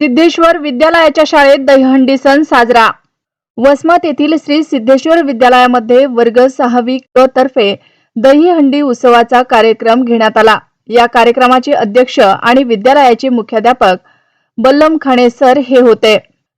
सिद्धेश्वर विद्यालयाच्या शाळेत दहीहंडी सण साजरा. वसमत येथील श्री सिद्धेश्वर विद्यालयामध्ये वर्ग सहावी क तर्फे दहीहंडी उत्सवाचा कार्यक्रम घेण्यात आला. या कार्यक्रमाचे अध्यक्ष आणि विद्यालयाचे मुख्याध्यापक बल्लम खाणे सर हे होते.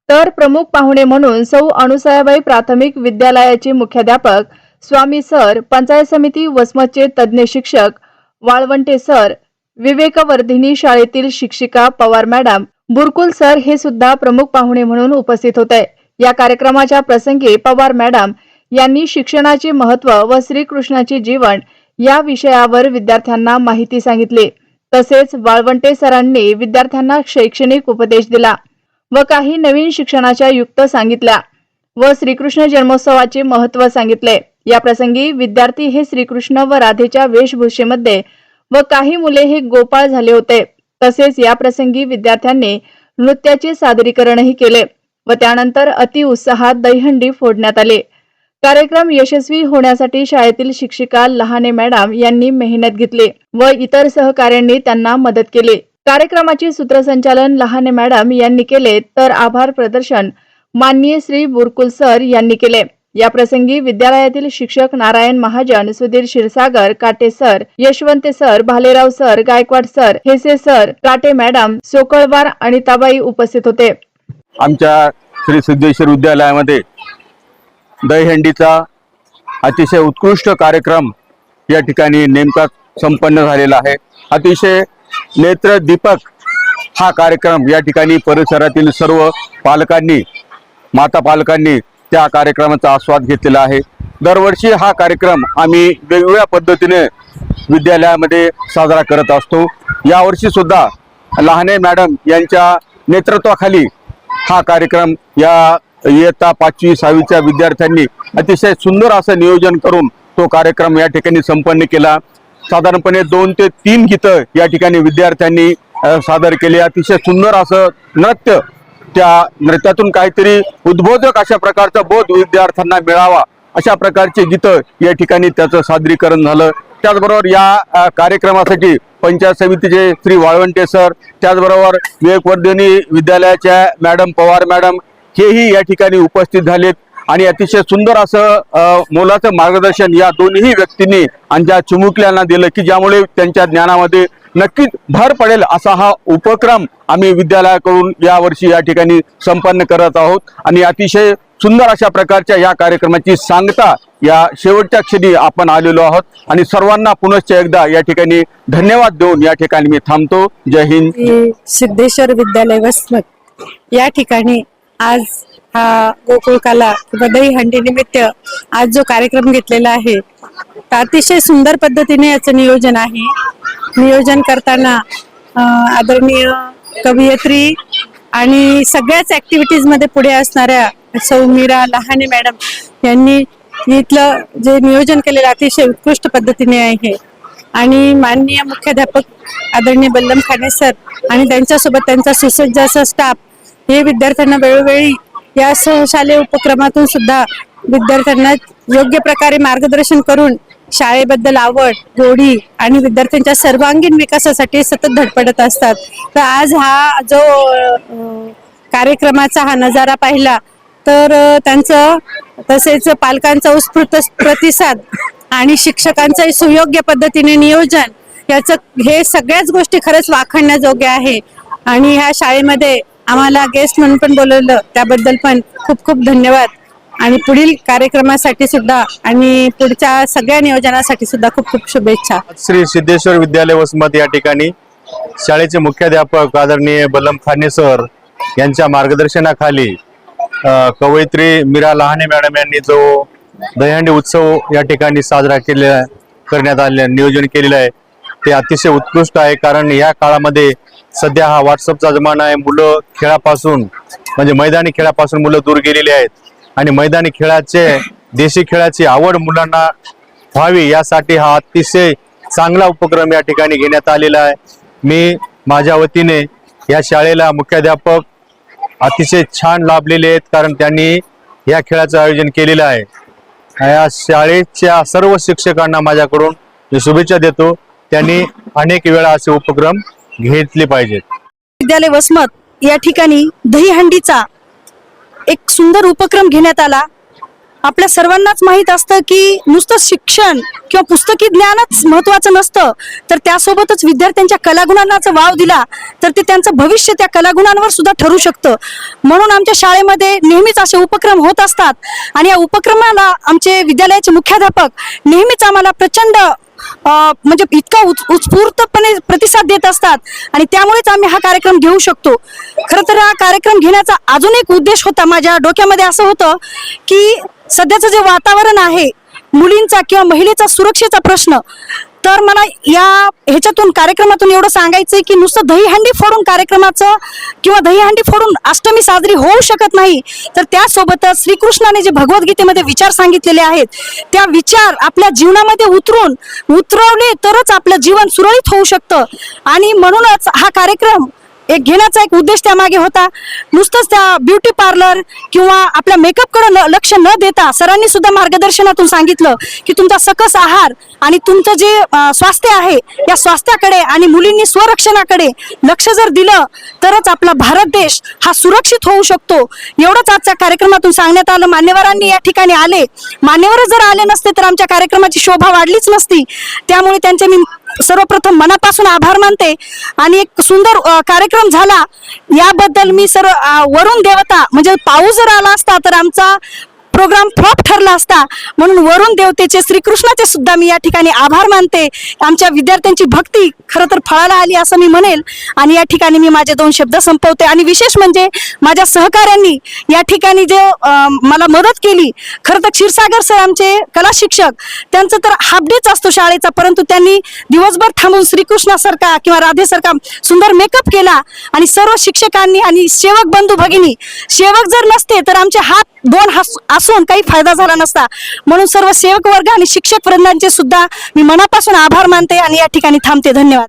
तर प्रमुख पाहुणे म्हणून सौ अणुसयाबाई प्राथमिक विद्यालयाचे मुख्याध्यापक स्वामी सर पंचायत समिती वसमतचे तज्ज्ञ शिक्षक वाळवंटे सर विवेकवर्धिनी शाळेतील शिक्षिका पवार मॅडम बुरकुल सर हे सुद्धा प्रमुख पाहुणे म्हणून उपस्थित होते. या कार्यक्रमाच्या प्रसंगी पवार मॅडम यांनी शिक्षणाचे महत्त्व व श्रीकृष्णाचे जीवन या विषयावर विद्यार्थ्यांना माहिती सांगितली. तसेच वाळवंटे सरांनी विद्यार्थ्यांना शैक्षणिक उपदेश दिला व काही नवीन शिक्षणाच्या युक्त सांगितल्या व श्रीकृष्ण जन्मोत्सवाचे महत्त्व सांगितले. या प्रसंगी विद्यार्थी हे श्रीकृष्ण व राधेच्या वेशभूषेमध्ये व काही मुले हे गोपाळ झाले होते. तसेच या प्रसंगी विद्यार्थ्यांनी नृत्याचे सादरीकरणही केले व त्यानंतर अति उत्साहात दहीहंडी फोडण्यात आले. कार्यक्रम यशस्वी होण्यासाठी शाळेतील शिक्षिका लहाने मॅडम यांनी मेहनत घेतली व इतर सहकाऱ्यांनी त्यांना मदत केली. कार्यक्रमाचे सूत्रसंचालन लहाने मॅडम यांनी केले तर आभार प्रदर्शन माननीय श्री बुरकुल सर यांनी केले. याप्रसंगी विद्यालयातील शिक्षक Narayan Mahajan Sudhir Kshirsagar Kate sir Yashwant sir Bhalerao sir Gaikwad sir Hese sir Kate madam Sokalwar Anitabai उपस्थित होते. आमच्या श्री सिद्धेश्वर विद्यालयामध्ये दहीहंडीचा अतिशय उत्कृष्ट कार्यक्रम या ठिकाणी नेमका संपन्न झालेला आहे. अतिशय नेत्रदीपक हा कार्यक्रम या ठिकाणी परिसरातील सर्व पालकांनी माता पालकांनी त्या कार्यक्रमाचा आस्वाद घेतलेला आहे. दरवर्षी हा कार्यक्रम आम्ही वेगवेगळ्या पद्धतीने विद्यालयामध्ये साजरा करत असतो. यावर्षी सुद्धा लहाने मॅडम यांच्या नेतृत्वाखाली हा कार्यक्रम या इयत्ता पाचवी सहावीच्या विद्यार्थ्यांनी अतिशय सुंदर असं नियोजन करून तो कार्यक्रम या ठिकाणी संपन्न केला. साधारणपणे दोन ते तीन गीतं या ठिकाणी विद्यार्थ्यांनी सादर केली. अतिशय सुंदर असं नृत्य त्या नृत्यातून काहीतरी उद्बोधक अशा प्रकारचा बोध विद्यार्थ्यांना मिळावा अशा प्रकारचे गीतं या ठिकाणी त्याचं सादरीकरण झालं. त्याचबरोबर या कार्यक्रमासाठी पंचायत समितीचे श्री वाळवंटे सर त्याचबरोबर विवेकवर्धिनी विद्यालयाच्या मॅडम पवार मॅडम हेही या ठिकाणी उपस्थित झालेत. आणि अतिशय सुंदर असं मोलाचं मार्गदर्शन या दोन्ही व्यक्तींनी आणि ज्या चिमुकल्यांना दिलं की ज्यामुळे त्यांच्या ज्ञानामध्ये नक्कीच भर पडेल असा हा उपक्रम आम्ही विद्यालयाकडून यावर्षी या ठिकाणी संपन्न करत आहोत. आणि अतिशय सुंदर अशा प्रकारच्या या कार्यक्रमाची सांगता या शेवटच्या क्षणी आपण आलेलो आहोत. आणि सर्वांना पुनश्च एकदा या ठिकाणी धन्यवाद देऊन या ठिकाणी मी थांबतो. जय हिंद. सिद्धेश्वर विद्यालय वसमत. या ठिकाणी आज हा गोकुळकाला किंवा दहीहंडी निमित्त आज जो कार्यक्रम घेतलेला आहे अतिशय सुंदर पद्धतीने याचं नियोजन आहे. नियोजन करताना आदरणीय कवयित्री आणि सगळ्याच ऍक्टिव्हिटीजमध्ये पुढे असणाऱ्या सौ मीरा लहाने मॅडम यांनी इथलं जे नियोजन केलेलं अतिशय उत्कृष्ट पद्धतीने आहे. आणि माननीय मुख्याध्यापक आदरणीय बल्लम खाने सर आणि त्यांच्यासोबत त्यांचा सुसज्ज असा स्टाफ हे विद्यार्थ्यांना वेळोवेळी या सहशालेय उपक्रमातून सुद्धा विद्यार्थ्यांना योग्य प्रकारे मार्गदर्शन करून शाळेबद्दल आवड गोडी आणि विद्यार्थ्यांच्या सर्वांगीण विकासासाठी सतत धडपडत असतात. तर आज हा जो कार्यक्रमाचा हा नजारा पाहिला तर त्यांचं तसेच पालकांचा उत्स्फूर्त प्रतिसाद आणि शिक्षकांचं सुयोग्य पद्धतीने नियोजन याचं हे सगळ्याच गोष्टी खरंच वाखाणण्याजोग्या आहे. आणि ह्या शाळेमध्ये आम्हाला गेस्ट म्हणून पण बोलवलं त्याबद्दल पण खूप खूप धन्यवाद. आणि पुढील कार्यक्रमासाठी सुद्धा आणि पुढच्या सगळ्या नियोजनासाठी सुद्धा खूप खूप शुभेच्छा. श्री सिद्धेश्वर विद्यालय वसमत या ठिकाणी शाळेचे मुख्याध्यापक आदरणीय बलम खाने सर यांच्या मार्गदर्शनाखाली कवयित्री मीरा लहाने मॅडम यांनी जो दहीहंडी उत्सव या ठिकाणी साजरा केलेला करण्यात आले नियोजन केलेलं आहे ते अतिशय उत्कृष्ट आहे. कारण या काळामध्ये सध्या हा व्हॉट्सअपचा जमाना आहे. मुलं खेळापासून म्हणजे मैदानी खेळापासून मुलं दूर गेलेली आहेत. आणि मैदानी खेळाचे देशी खेळाची आवड मुलांना व्हावी यासाठी हा अतिशय चांगला उपक्रम या ठिकाणी घेण्यात आलेला आहे. मी माझ्या वतीने या शाळेला मुख्याध्यापक अतिशय छान लाभलेले आहेत कारण त्यांनी या खेळाचं आयोजन केलेलं आहे. या शाळेच्या सर्व शिक्षकांना माझ्याकडून मी शुभेच्छा देतो. त्यांनी अनेक वेळा असे उपक्रम घेतले पाहिजेत. विद्यालय वसमत या ठिकाणी दहीहंडीचा एक सुंदर उपक्रम घेण्यात आला. आपल्या सर्वांनाच माहीत असतं की नुसतं शिक्षण किंवा पुस्तकी ज्ञानच महत्वाचं नसतं. तर त्यासोबतच विद्यार्थ्यांच्या कलागुणांना जर वाव दिला तर ते त्यांचं भविष्य त्या कलागुणांवर सुद्धा ठरू शकतं. म्हणून आमच्या शाळेमध्ये नेहमीच असे उपक्रम होत असतात. आणि या उपक्रमाला आमचे विद्यालयाचे मुख्याध्यापक नेहमीच आम्हाला प्रचंड म्हणजे इतका उत्- उत्स्फूर्तपणे प्रतिसाद देत असतात. आणि त्यामुळेच आम्ही हा कार्यक्रम घेऊ शकतो. खरं तर हा कार्यक्रम घेण्याचा अजून एक उद्देश होता माझ्या डोक्यामध्ये असं होतं की सध्याचं जे वातावरण आहे मुलींचा किंवा महिलेचा सुरक्षेचा प्रश्न तर मला या ह्याच्यातून कार्यक्रमातून एवढं सांगायचंय की नुसतं दहीहंडी फोडून कार्यक्रमाचं किंवा दहीहंडी फोडून अष्टमी साजरी होऊ शकत नाही. तर त्यासोबतच श्रीकृष्णाने जे भगवद्गीतेमध्ये विचार सांगितलेले आहेत त्या विचार आपल्या जीवनामध्ये उतरून उतरवले तरच आपलं जीवन सुरळीत होऊ शकतं. आणि म्हणूनच हा कार्यक्रम एक घेण्याचा एक उद्देश त्यामागे होता. नुसतंच त्या ब्युटी पार्लर किंवा आपल्या मेकअपकडे लक्ष न देता सरांनी सुद्धा मार्गदर्शनातून सांगितलं की तुमचा सकस आहार आणि तुमचं जे स्वास्थ्य आहे या स्वास्थ्याकडे आणि मुलींनी स्वरक्षणाकडे लक्ष जर दिलं तरच आपला भारत देश हा सुरक्षित होऊ शकतो. एवढंच आजच्या कार्यक्रमातून सांगण्यात आलं. मान्यवरांनी या ठिकाणी आले. मान्यवर जर आले नसते तर आमच्या कार्यक्रमाची शोभा वाढलीच नसती. त्यामुळे त्यांचे मी सर्वप्रथम मनापासून आभार मानते आणि एक सुंदर कार्यक्रम झाला. याबद्दल मी सर्व वरुण देवता म्हणजे पाऊस जर आला असता तर आमचा प्रोग्राम फ्लॉप ठरला असता म्हणून वरुण देवतेचे श्रीकृष्णाचे सुद्धा मी या ठिकाणी आभार मानते. आमच्या विद्यार्थ्यांची भक्ती खरं तर फळाला आली असं मी म्हणेल. आणि या ठिकाणी मी माझे दोन शब्द संपवते. आणि विशेष म्हणजे माझ्या सहकाऱ्यांनी या ठिकाणी जे मला मदत केली खरं तर क्षीरसागर सर आमचे कला शिक्षक त्यांचं तर हाफ डेच असतो शाळेचा परंतु त्यांनी दिवसभर थांबून श्रीकृष्णासारखा किंवा राधेसारखा सुंदर मेकअप केला. आणि सर्व शिक्षकांनी आणि सेवक बंधू भगिनी सेवक जर नसते तर आमचे हात दोन हास असून काही फायदा झाला नसता. म्हणून सर्व सेवक वर्ग आणि शिक्षक वृंदांचे सुद्धा मी मनापासून आभार मानते आणि या ठिकाणी थांबते. धन्यवाद.